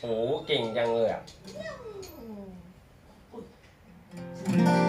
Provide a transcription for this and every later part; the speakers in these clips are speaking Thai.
โอ้เก่งจังเลยอะเอ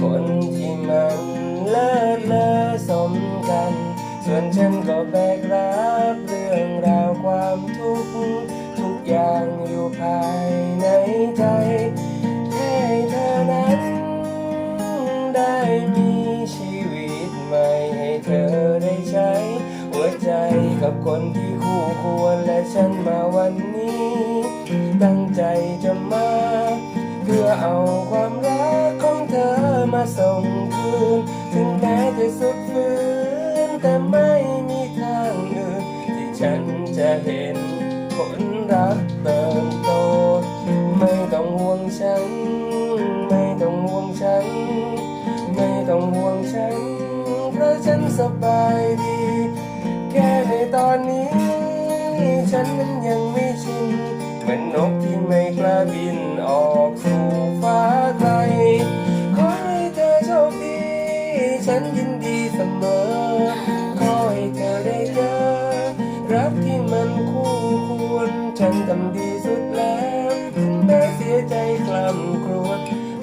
คนที่มันเลิศเลอสมกัน ส่วนฉันก็แบกรับเรื่องราวความทุกข์ทุกอย่างอยู่ภายในใจแค่เธอนั้นได้มีชีวิตใหม่ให้เธอได้ใช้ หัวใจกับคนที่คู่ควรและฉันมาวันนี้ ตั้งใจจะมา เพื่อเอาความ มาส่งคืน ถึงแม้จะสุดฝืนแต่ไม่มีทางอื่น ที่ฉันจะเห็นผลรักเติมโต ไม่ต้องห่วงฉัน ไม่ต้องห่วงฉัน ไม่ต้องห่วงฉัน เพราะฉันสบายดี แค่ในตอนนี้ ฉันนั้นยังไม่ชิน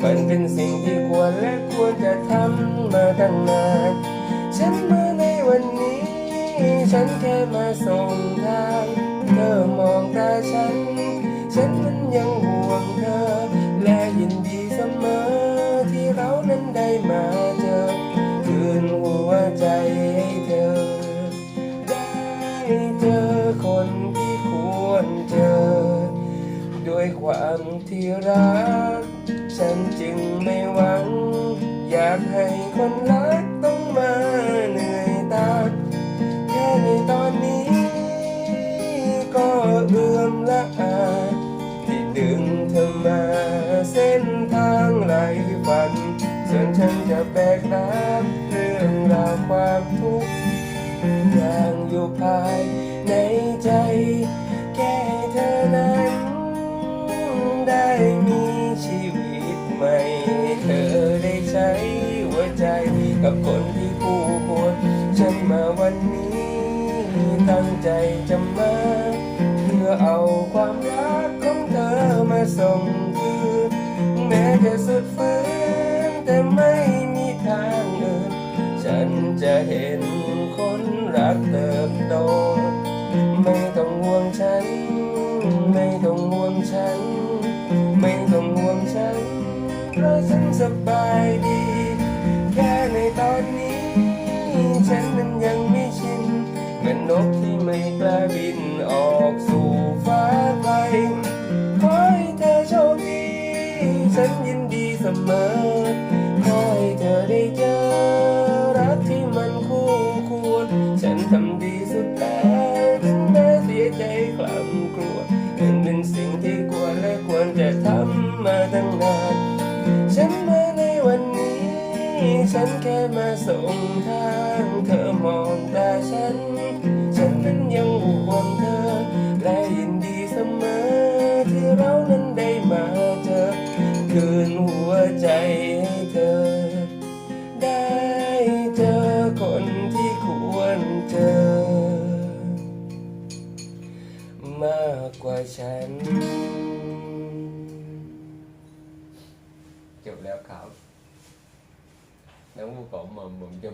มันเป็นสิ่งที่ควรและควรจะทำมาตั้งนาน ฉันมาในวันนี้ ฉันแค่มาส่งทางเธอมองตาฉัน ฉันมันยังห่วงเธอ และยินดีเสมอที่เรานั้นได้มาเจอ คืนหัวใจให้เธอ ได้เจอคนที่ควรเจอ ด้วยความที่รัก ฉันจึงไม่หวัง อยากให้คนรักต้องมาเหนื่อยตาแค่ในตอนนี้ ก็เอื้อมละอาที่ดึงเธอมาเส้นทางไหลฝัน ส่วนฉันจะแบก กับคนที่คู่ควรฉันมาวันนี้ ตั้งใจจะมา เพื่อเอาความรักของเธอมาส่งคืนแม้จะสุดฝืนแต่ไม่มีทางอื่นฉันจะเห็นคนรักเติบโต ไม่ต้องห่วงฉัน ไม่ต้องห่วงฉัน ไม่ต้องห่วงฉันเพราะฉันสบายดี จะทำมาตั้งนาน ฉันมาในวันนี้ ฉันแค่มาส่งทางเธอมองตาฉัน ฉันนั้นยังห่วงเธอ และยินดีเสมอที่เรานั้นได้มาเจอ คืนหัวใจให้เธอ ได้เจอคนที่ควรเจอ มากกว่าฉัน น้ำมูกของหม่อมผมจะ